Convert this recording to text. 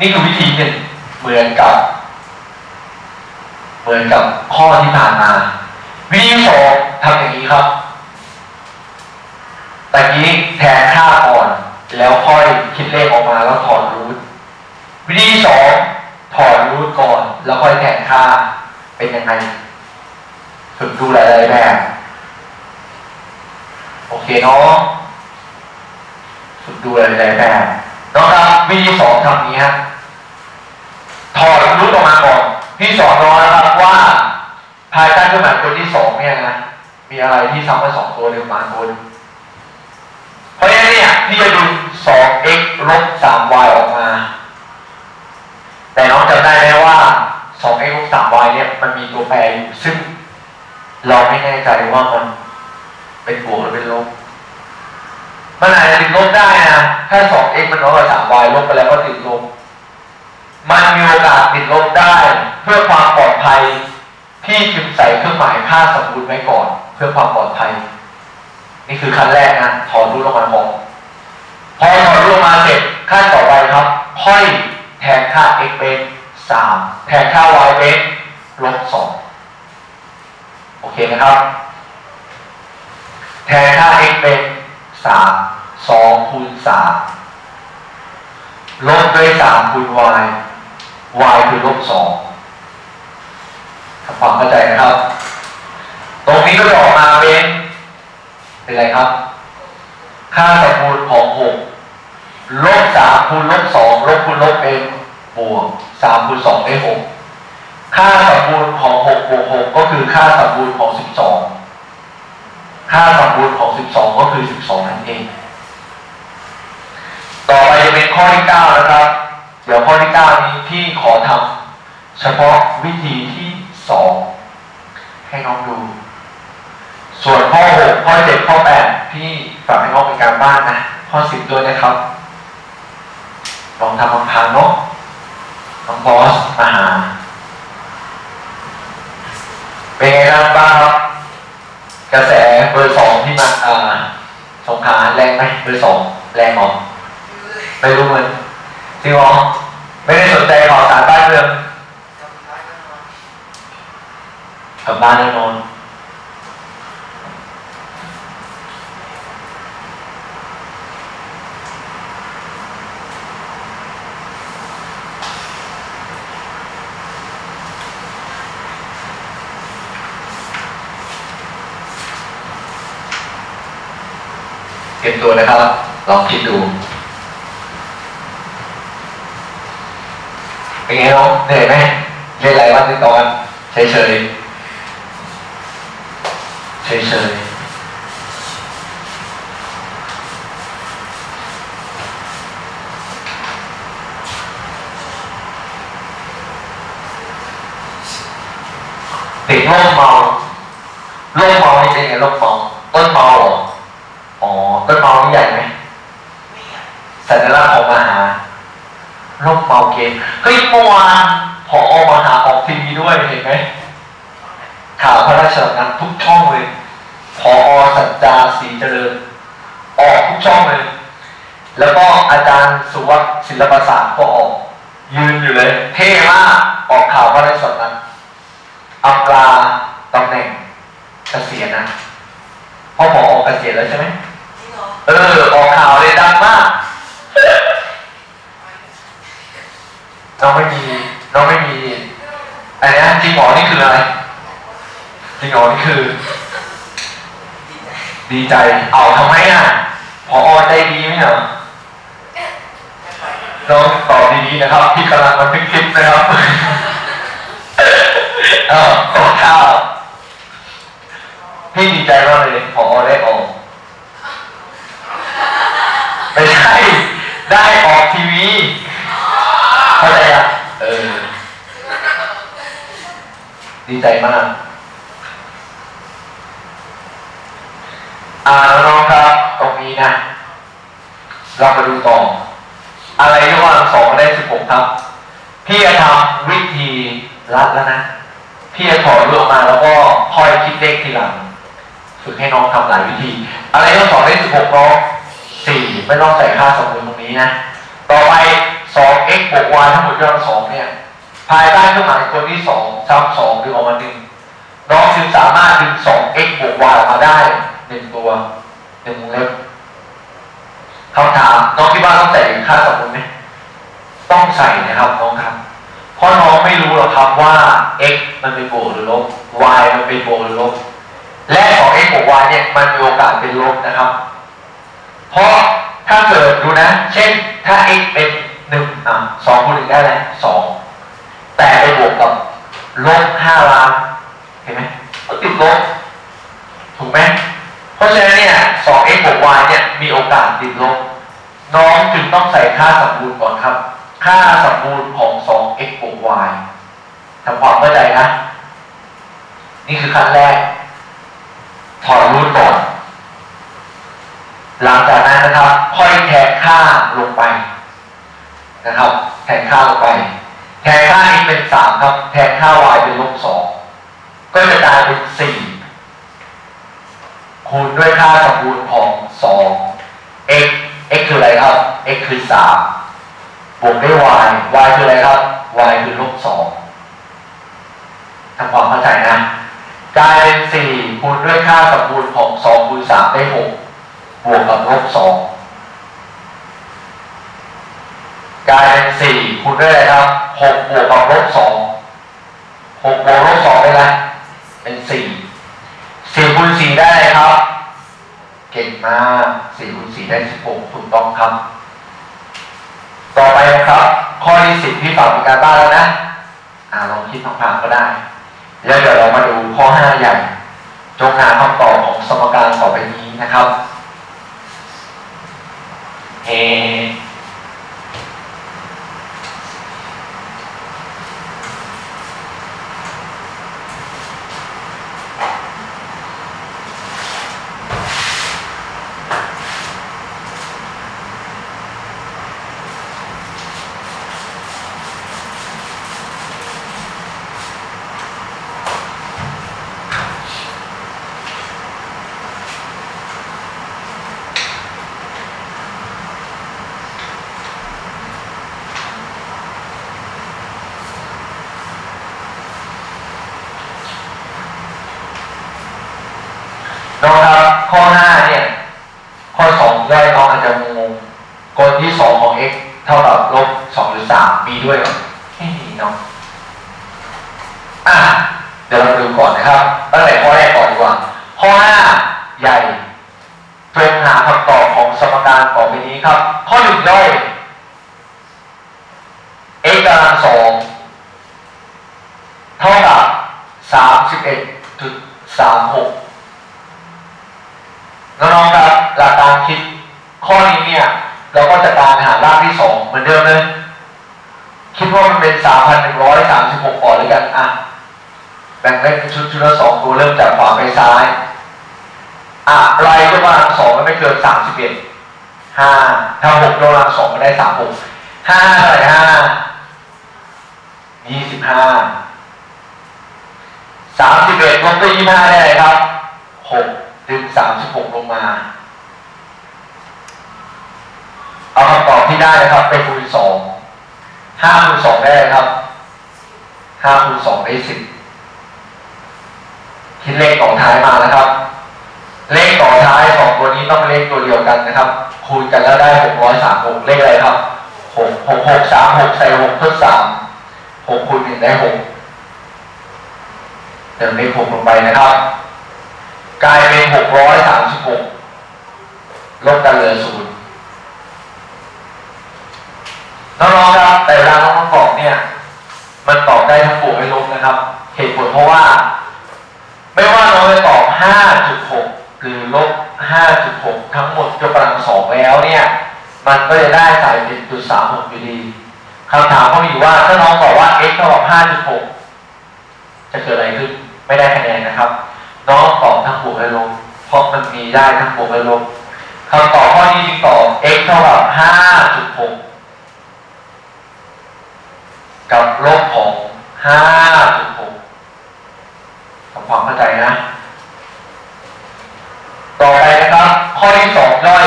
นี่คือวิธีหนึ่งเหมือนกับ เหมือนกับข้อที่ผ่านมา วิธีสองทำอย่างนี้ครับตะกี้แทนค่าก่อน แล้วค่อยคิดเลขออกมาแล้วถอนรูทวิธีสองถอนรูทก่อน แล้วค่อยแทนค่าเป็นยังไงฝึกดูหลายๆแบบโอเคเนาะฝึกดูหลายๆแบบน้องครับวิธีสองทำนี้ฮะ ถอดรูทออกมาก่อนพี่สอนน้องนะครับว่าภายใต้เครื่องหมายตัวที่สองเนี่ยนะมีอะไรที่ซ้ำกันสองตัวหรือมาตัวนึงเพราะฉะนั้นเนี่ยพี่จะดู 2x ลบ 3y ออกมา แต่น้องจำได้ไหมว่า 2x ลบ 3y เนี่ยมันมีตัวแปรอยู่ซึ่ง เราไม่แน่ใจว่ามันเป็นบวกหรือเป็นลบ มันอาจจะติดลบได้นะ ถ้า 2x มันน้อยกว่า 3y ลบไปแล้วก็ติดลบ มันมีโอกาสติดลบได้เพื่อความปลอดภัยที่จึงใส่เครื่องหมายค่าสมบูรณ์ไว้ก่อน เพื่อความปลอดภัย นี่คือขั้นแรกนะถอนรูปลงมาก่อพอถอนรูปมาเสร็จขั้นต่อไปครับ ค่อยแทนค่า x เป็น3แทนค่า y เป็นลบ2โอเคนะครับ แทนค่า x เป็น3 2คูณ3ลบด้วย3คูณ y y คือลบ2ทำความเข้าใจนะครับ ตรงนี้ก็จะออกมาเป็น เป็นอะไรครับ ค่าสมบูรณ์ของ6ลบ3คูณลบ2ลบคูณลบเป็นบวก3คูณ2ได้6ค่าสมบูรณ์ของ6บวก6ก็คือค่าสมบูรณ์ของ12ค่าสมบูรณ์ของ12ก็คือ12นั่นเอง ต่อไปจะเป็นข้อที่9นะครับ เดี๋ยวข้อที่9นี้ พี่ขอทำเฉพาะวิธีที่2ให้น้องดู ส่วนข้อ6ข้อ7ข้อ8พี่ฝากให้น้องเป็นการบ้านนะข้อ10ด้วยนะครับลองทำลองทานเนาะน้องบอสมาหาเป็นไงครับบ้างครับ กระแสเบอร์สองที่มาอ่าสงขลาแรงไหมเบอร์สองแรงเหรอไม่รู้เหมือนจริงเหรอ ไม่ได้สนใจข่าวสารบ้านเมืองกลับบ้านแน่นอนเตรียมตัวนะครับ ลองคิดดู เป็นไงน้องเหนื่อยไหมเรียนหลายวันติดต่ เมาเกณฑ์เฮ้ยเมื่อวานพออมาหาออกทีวีด้วยเห็นไหมข่าวพระราชสำนักทุกช่องเลยพอสัจจาศรีเจริญ ออกทุกช่องเลย แล้วก็อาจารย์สุวัสดิ์ศิลปศาสตร์ก็ออกยืนอยู่เลย เท่มากออกข่าวพระราชสำนักอัปลาตำแหน่งเกษียณนะเพราะพอออกเกษียณแล้วใช่ไหมจริงเหรอเออออกข่าวเลยดังมาก น้องไม่มีน้องไม่มีอันนี้จริงหมอนี่คืออะไรจริงหมอนี่คือ ดีใจเอาทำไมอะพอใจดีไหมเหรอไม่ปล่อยน้องตอบดีๆนะครับพี่กำลังบันทึกคลิปนะครับเออขอข้าวพี่ดีใจมากเลยพอได้ออกไม่ใช่ ได้ออกทีวี เข้าใจอะ เออ ดี ใจมากอ่าน้องๆครับตรงนี้นะ เรามาดูต่อ อะไรยกกำลังสองได้สิบหกครับ พี่จะทำวิธีรัดแล้วนะ พี่จะถอดรูปมาแล้วก็ค่อยคิดเลขทีหลัง ฝึกให้น้องทำหลายวิธี อะไรยกสองได้สิบหกน้องสี่ไม่ต้องใส่ค่าสมบูรณ์ตรงนี้นะ ต่อไปส 2x บวก y ทั้งหมดยอดสองเนี่ย ภายใต้เครื่องหมายตัวที่2ซ้ำ2ดึงออกมาหนึ่งน้องจึงสามารถดึง 2x บวก y ออกมาได้หนึ่งตัวหนึ่งวงเล็บคำถามน้องคิดว่าต้องใส่ค่าสมมติไหมต้องใส่นะครับน้องครับเพราะน้องไม่รู้หรอกครับว่า x มันเป็นบวกหรือลบ y มันเป็นบวกหรือลบและ 2x บวก y เนี่ยมันมีโอกาสเป็นลบนะครับ เพราะถ้าเกิดดูนะ เช่นถ้า x เป็นหนึ่งอะสองคูณหนึ่งได้แล้วสอง แต่ไปบวกกับลบห้าล้านเห็นไหมก็ติดลบถูกไหมเพราะฉะนั้นเนี่ย 2x บวก y เนี่ยมีโอกาสติดลบ น้องจึงต้องใส่ค่าสมบูรณ์ก่อนครับ ค่าสมบูรณ์ของ 2x บวก y ทำความเข้าใจนะ นี่คือขั้นแรก ถอดรูทก่อน หลังจากนั้นนะครับ ค่อยแทนค่าลงไปนะครับ แทนค่าลงไป แทนค่า x เป็น3ครับ แทนค่า y เป็นลบ2ก็จะกลายเป็น4คูณด้วยค่าสมบูรณ์ของ2 x x คืออะไรครับ x คือ3บวกด้วย y y คืออะไรครับ y คือลบ2ทำความเข้าใจนะกลายเป็น4คูณด้วยค่าสมบูรณ์ของ2คูณ3ได้6บวกกับลบ2 กลายเป็น4คูณด้วยอะไรครับ6บวกกับลบ2 6บวกลบ2ได้ไหมเป็น4 4คูณ4ได้อะไครับ เก่งมาก4คูณ4ได้16ถูกต้องครับ ต่อไปนะครับ ข้อที่10ที่ฝากเป็นการบ้านแล้วนะ อ่าลองคิดผ่านๆก็ได้ แล้วเดี๋ยวเรามาดูข้อ5ใหญ่ จงหาคำตอบของสมการต่อไปนี้นะครับเอน้องครับ ข้อ 5 เนี่ย ข้อ 2 ย่อยน้องอาจจะงงกลที่ 2 ของ x เท่ากับลบ 2.3มีด้วยเหรอไม่มีเนาะอะเดี๋ยวเราดูก่อนนะครับตั้งแต่ข้อแรกก่อนดีกว่าข้อ5ใหญ่เตรียมหาคำตอบของสมการต่อไปนี้ครับ ข้อ1ย่อย x กำลังสองเท่ากับ31.36น้องๆครับหลักการคิดข้อนี้เนี่ย เราก็จะการหารากที่สองเหมือนเดิมเลย คิดว่ามันเป็นสามพันหนึ่งร้อยสามสิบหกปอนด์ด้วยกันอะแบ่งเป็นชุดชุดละสองตัวเริ่มจากขวาไปซ้ายอะไรก็ว่าสองมัไม่เกินสามสิบเอ็ดห้าถ้าหกโดนลังสองมัได้สามหกห้าอะไรห้ายี่สิบห้าสามสิบเอ็ดลบไปยี่ห้าได้เลยครับหกดึงสามสิบหกลงมา เอาคำตอบที่ได้นะครับไปคูณสอง 2 5คูณ2ได้ครับ5คูณ2ได้10คิดเลขต่อท้ายมาแล้วครับ เลขต่อท้ายสองตัวนี้ต้องเลขตัวเดียวกันนะครับ คูณกันแล้วได้636เลขอะไรครับ6 6 6 3 6ใส่6เพิ่ม3 6คูณ1ได้6เติมเลข6ลงไปนะครับ กลายเป็น636ลบกันเหลือศูนย์ น้องๆครับแต่เวลาน้องๆตอบเนี่ย มันตอบได้ทั้งบวกและลบนะครับ เหตุผลเพราะว่า ไม่ว่าน้องจะตอบ 5.6 หรือลบ 5.6 ทั้งหมดยกกำลังสองแล้วเนี่ย มันก็จะได้สาย1.36อยู่ดีคำถามก็มีอยู่ว่าถ้าน้องบอกว่า x เท่ากับ 5.6 จะเกิดอะไรขึ้น ไม่ได้คะแนนนะครับ น้องตอบทั้งบวกและลบเพราะมันมีได้ทั้งบวกและลบคำตอบข้อนี้จึงตอบ x เท่ากับ 5.6 กับลบของห้าบวกหกทำความเข้าใจนะ ต่อไปนะครับ ข้อที่สองย่อย